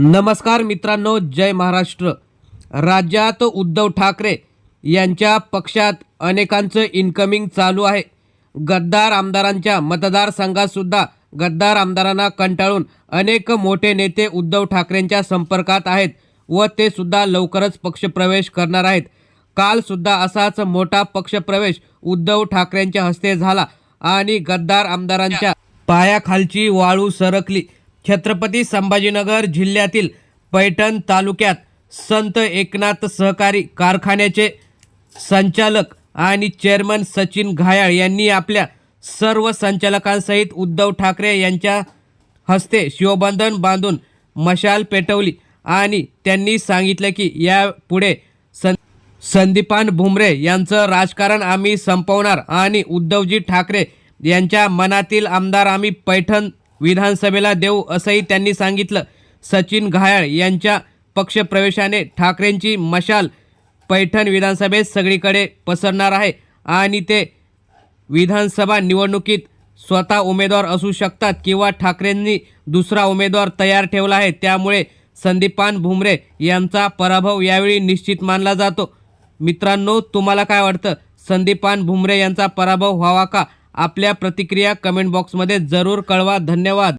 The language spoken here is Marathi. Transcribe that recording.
नमस्कार मित्रांनो जय महाराष्ट्र. राज्यात उद्धव ठाकरे यांच्या पक्षात अनेकांचं इन्कमिंग चालू आहे. गद्दार आमदारांच्या मतदारसंघातसुद्धा गद्दार आमदारांना कंटाळून अनेक मोठे नेते उद्धव ठाकरेंच्या संपर्कात आहेत व ते सुद्धा लवकरच पक्षप्रवेश करणार आहेत. कालसुद्धा असाच मोठा पक्षप्रवेश उद्धव ठाकरेंच्या हस्ते झाला आणि गद्दार आमदारांच्या पायाखालची वाळू सरकली. छत्रपती संभाजीनगर जिल्ह्यातील पैठण तालुक्यात संत एकनाथ सहकारी कारखान्याचे संचालक आणि चेअरमन सचिन घायाळ यांनी आपल्या सर्व संचालकांसहित उद्धव ठाकरे यांच्या हस्ते शिवबंधन बांधून मशाल पेटवली आणि त्यांनी सांगितलं की यापुढे सं संदीपान भुमरे यांचं राजकारण आम्ही संपवणार आणि उद्धवजी ठाकरे यांच्या मनातील आमदार आम्ही पैठण विधानसभेला देऊ असंही त्यांनी सांगितलं. सचिन घायाळ यांच्या पक्षप्रवेशाने ठाकरेंची मशाल पैठण विधानसभेत सगळीकडे पसरणार आहे आणि ते विधानसभा निवडणुकीत स्वतः उमेदवार असू शकतात किंवा ठाकरेंनी दुसरा उमेदवार तयार ठेवला आहे. त्यामुळे संदीपान भुमरे यांचा पराभव यावेळी निश्चित मानला जातो. मित्रांनो तुम्हाला काय वाटतं? संदीपान भुमरे यांचा पराभव व्हावा का? आपल्या प्रतिक्रिया कमेंट बॉक्समध्ये जरूर कळवा. धन्यवाद.